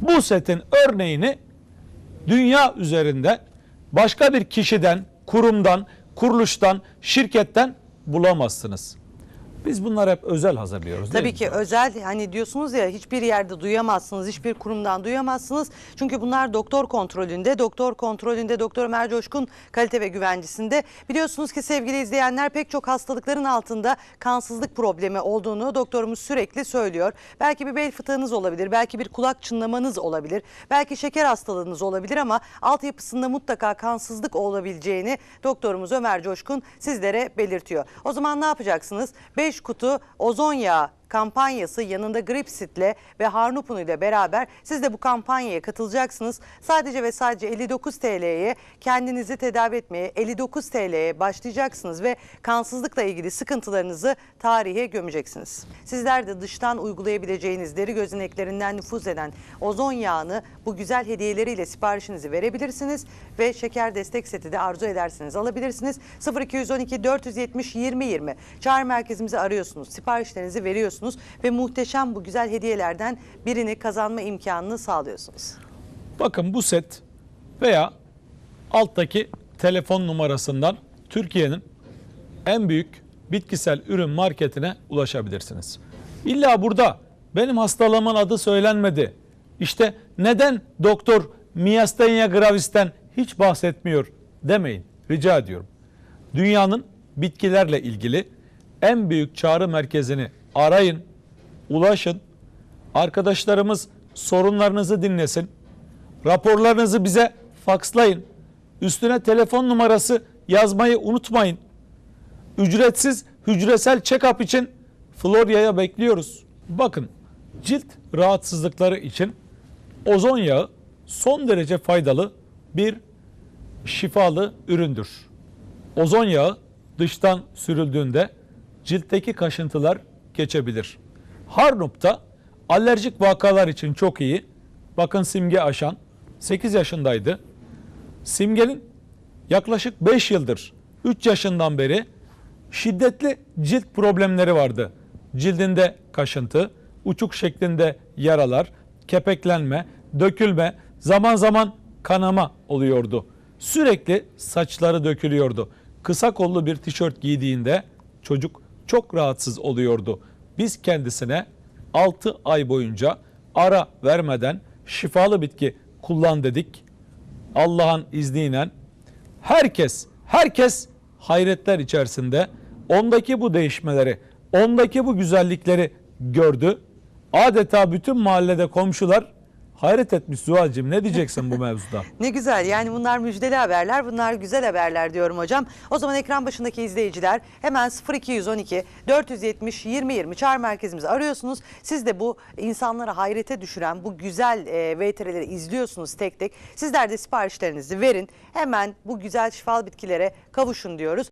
Bu setin örneğini dünya üzerinde başka bir kişiden, kurumdan, kuruluştan, şirketten bulamazsınız. Biz bunları hep özel hazırlıyoruz Tabii mi? ki özel hani diyorsunuz ya hiçbir yerde duyamazsınız, hiçbir kurumdan duyamazsınız. Çünkü bunlar doktor kontrolünde, doktor kontrolünde Doktor Ömer Coşkun kalite ve güvencisinde. Biliyorsunuz ki sevgili izleyenler pek çok hastalıkların altında kansızlık problemi olduğunu doktorumuz sürekli söylüyor. Belki bir bel fıtığınız olabilir, belki bir kulak çınlamanız olabilir, belki şeker hastalığınız olabilir ama altyapısında mutlaka kansızlık olabileceğini doktorumuz Ömer Coşkun sizlere belirtiyor. O zaman ne yapacaksınız? 5 kutu ozon yağı kampanyası yanında Gripsit'le ve Harnupun ile beraber siz de bu kampanyaya katılacaksınız. Sadece ve sadece 59 TL'ye kendinizi tedavi etmeye 59 TL'ye başlayacaksınız ve kansızlıkla ilgili sıkıntılarınızı tarihe gömeceksiniz. Sizler de dıştan uygulayabileceğiniz deri gözeneklerinden nüfuz eden ozon yağını bu güzel hediyeleriyle siparişinizi verebilirsiniz ve şeker destek seti de arzu ederseniz alabilirsiniz. 0212 470 20 20 çağrı merkezimizi arıyorsunuz, siparişlerinizi veriyorsunuz ve muhteşem bu güzel hediyelerden birini kazanma imkanını sağlıyorsunuz. Bakın bu set veya alttaki telefon numarasından Türkiye'nin en büyük bitkisel ürün marketine ulaşabilirsiniz. İlla burada benim hastalığımın adı söylenmedi. İşte neden doktor Miastenia gravis'ten hiç bahsetmiyor demeyin. Rica ediyorum. Dünyanın bitkilerle ilgili en büyük çağrı merkezini arayın, ulaşın. Arkadaşlarımız sorunlarınızı dinlesin. Raporlarınızı bize fakslayın. Üstüne telefon numarası yazmayı unutmayın. Ücretsiz hücresel check-up için Florya'ya bekliyoruz. Bakın cilt rahatsızlıkları için ozon yağı son derece faydalı bir şifalı üründür. Ozon yağı dıştan sürüldüğünde ciltteki kaşıntılar geçebilir. Harnup'ta alerjik vakalar için çok iyi. Bakın Simge Aşan 8 yaşındaydı. Simge'nin yaklaşık 5 yıldır 3 yaşından beri şiddetli cilt problemleri vardı. Cildinde kaşıntı, uçuk şeklinde yaralar, kepeklenme, dökülme, zaman zaman kanama oluyordu. Sürekli saçları dökülüyordu. Kısa kollu bir tişört giydiğinde çocuk çok rahatsız oluyordu. Biz kendisine 6 ay boyunca ara vermeden şifalı bitki kullan dedik. Allah'ın izniyle herkes herkes hayretler içerisinde ondaki bu değişmeleri, ondaki bu güzellikleri gördü. Adeta bütün mahallede komşular hayret etmiş Zuhal'cığım ne diyeceksin bu mevzuda? Ne güzel yani bunlar müjdeli haberler bunlar güzel haberler diyorum hocam. O zaman ekran başındaki izleyiciler hemen 0212 470 20 20 çağrı merkezimizi arıyorsunuz. Siz de bu insanları hayrete düşüren bu güzel e, VTR'leri izliyorsunuz tek tek. Sizler de siparişlerinizi verin hemen bu güzel şifalı bitkilere kavuşun diyoruz.